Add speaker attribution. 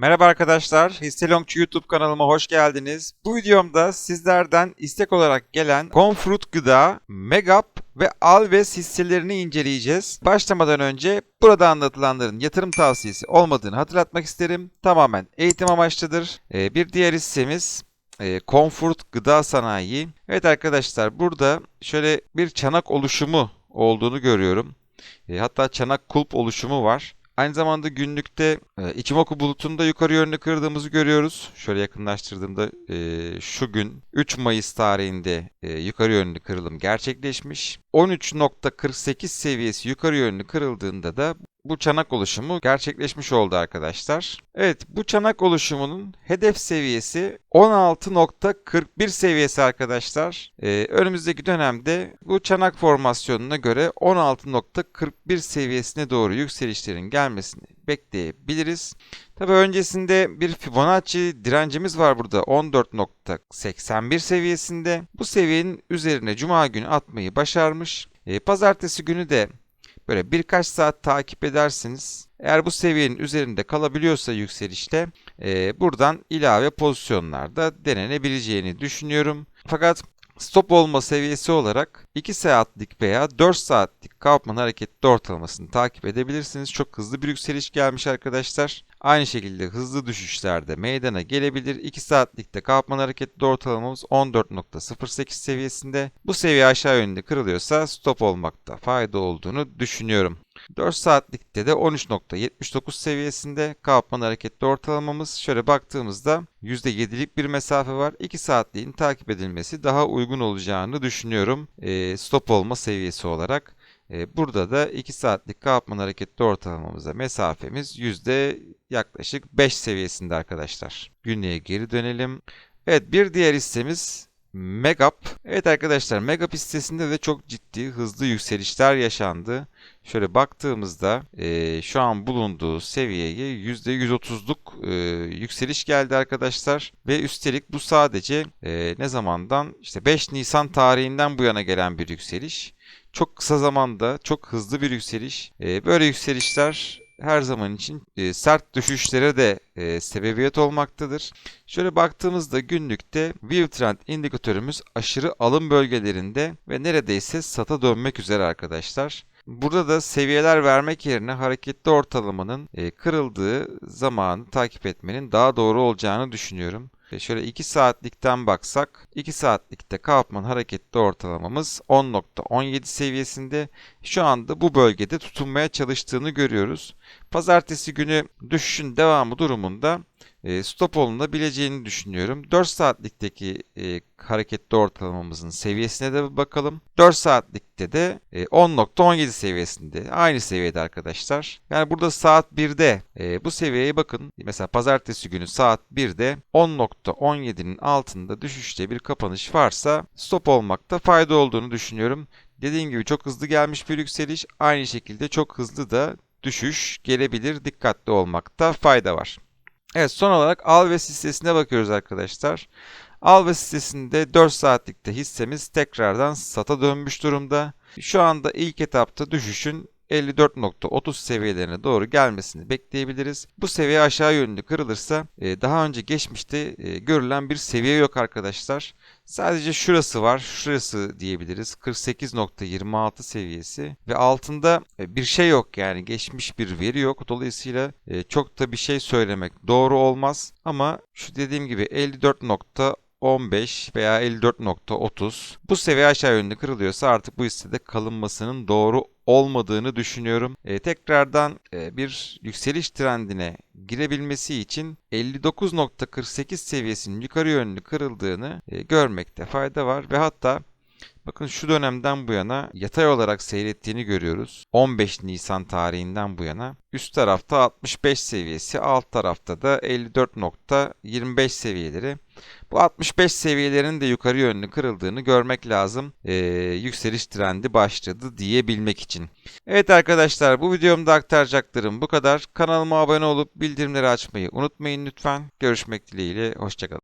Speaker 1: Merhaba arkadaşlar, Hisselongçu YouTube kanalıma hoş geldiniz. Bu videomda sizlerden istek olarak gelen Confruit Gıda, Megap ve Alves hisselerini inceleyeceğiz. Başlamadan önce burada anlatılanların yatırım tavsiyesi olmadığını hatırlatmak isterim. Tamamen eğitim amaçlıdır. Ee, bir diğer hissemiz e, Comfort Gıda Sanayi. Evet arkadaşlar burada şöyle bir çanak oluşumu olduğunu görüyorum. E, hatta çanak kulp oluşumu var. Aynı zamanda günlükte e, Ichimoku bulutunda yukarı yönlü kırdığımızı görüyoruz. Şöyle yakınlaştırdığımda e, şu gün 3 Mayıs tarihinde e, yukarı yönlü kırılım gerçekleşmiş. 13.48 seviyesi yukarı yönlü kırıldığında da bu çanak oluşumu gerçekleşmiş oldu arkadaşlar. Evet bu çanak oluşumunun hedef seviyesi 16.41 seviyesi arkadaşlar. Ee, önümüzdeki dönemde bu çanak formasyonuna göre 16.41 seviyesine doğru yükselişlerin gelmesini bekleyebiliriz. Tabi öncesinde bir Fibonacci direncimiz var burada 14.81 seviyesinde. Bu seviyenin üzerine Cuma günü atmayı başarmış. Ee, pazartesi günü de Böyle birkaç saat takip edersiniz. Eğer bu seviyenin üzerinde kalabiliyorsa yükselişte e, buradan ilave pozisyonlarda denenebileceğini düşünüyorum. Fakat stop olma seviyesi olarak 2 saatlik veya 4 saatlik Kaufman hareketli ortalamasını takip edebilirsiniz. Çok hızlı bir yükseliş gelmiş arkadaşlar. Aynı şekilde hızlı düşüşlerde meydana gelebilir. 2 saatlikte Kaufman hareketli ortalamamız 14.08 seviyesinde. Bu seviye aşağı yönlü kırılıyorsa stop olmakta fayda olduğunu düşünüyorum. 4 saatlikte de 13.79 seviyesinde Kaufman hareketli ortalamamız. Şöyle baktığımızda %7'lik bir mesafe var. 2 saatliğin takip edilmesi daha uygun olacağını düşünüyorum. E, stop olma seviyesi olarak. E, burada da 2 saatlik Kaufman hareketli ortalamamıza mesafemiz yüzde yaklaşık 5 seviyesinde arkadaşlar. Günlüğe geri dönelim. Evet bir diğer hissemiz Megap. Evet arkadaşlar Megap hissesinde de çok ciddi hızlı yükselişler yaşandı. Şöyle baktığımızda e, şu an bulunduğu seviyeye %130'luk e, yükseliş geldi arkadaşlar. Ve üstelik bu sadece e, ne zamandan işte 5 Nisan tarihinden bu yana gelen bir yükseliş. Çok kısa zamanda çok hızlı bir yükseliş. E, böyle yükselişler her zaman için e, sert düşüşlere de e, sebebiyet olmaktadır. Şöyle baktığımızda günlükte View Trend indikatörümüz aşırı alım bölgelerinde ve neredeyse sata dönmek üzere arkadaşlar. Burada da seviyeler vermek yerine hareketli ortalamanın e, kırıldığı zamanı takip etmenin daha doğru olacağını düşünüyorum. E, şöyle 2 saatlikten baksak 2 saatlikte Kaufman hareketli ortalamamız 10.17 seviyesinde. Şu anda bu bölgede tutunmaya çalıştığını görüyoruz. Pazartesi günü düşüşün devamı durumunda e, stop olunabileceğini düşünüyorum. 4 saatlikteki e, hareketli ortalamamızın seviyesine de bakalım. 4 saatlikte de e, 10.17 seviyesinde. Aynı seviyede arkadaşlar. Yani burada saat 1'de e, bu seviyeye bakın. Mesela pazartesi günü saat 1'de 10.17'nin altında düşüşte bir kapanış varsa stop olmakta fayda olduğunu düşünüyorum. Dediğim gibi çok hızlı gelmiş bir yükseliş. Aynı şekilde çok hızlı da düşüş gelebilir. Dikkatli olmakta fayda var. Evet son olarak Alves hissesine bakıyoruz arkadaşlar. Alves hissesinde 4 saatlikte hissemiz tekrardan sata dönmüş durumda. Şu anda ilk etapta düşüşün 54.30 seviyelerine doğru gelmesini bekleyebiliriz. Bu seviye aşağı yönlü kırılırsa e, daha önce geçmişte e, görülen bir seviye yok arkadaşlar. Sadece şurası var. Şurası diyebiliriz. 48.26 seviyesi ve altında e, bir şey yok yani geçmiş bir veri yok. Dolayısıyla çok da bir şey söylemek doğru olmaz ama şu dediğim gibi 54. 15 veya 54.30 bu seviye aşağı yönlü kırılıyorsa artık bu hissede kalınmasının doğru olmadığını düşünüyorum. E, tekrardan e, bir yükseliş trendine girebilmesi için 59.48 seviyesinin yukarı yönlü kırıldığını e, görmekte fayda var ve hatta Bakın şu dönemden bu yana yatay olarak seyrettiğini görüyoruz. 15 Nisan tarihinden bu yana. Üst tarafta 65 seviyesi, alt tarafta da 54.25 seviyeleri. Bu 65 seviyelerinin de yukarı yönlü kırıldığını görmek lazım. Ee, yükseliş trendi başladı diyebilmek için. Evet arkadaşlar bu videomda aktaracaklarım bu kadar. Kanalıma abone olup bildirimleri açmayı unutmayın lütfen. Görüşmek dileğiyle. Hoşçakalın.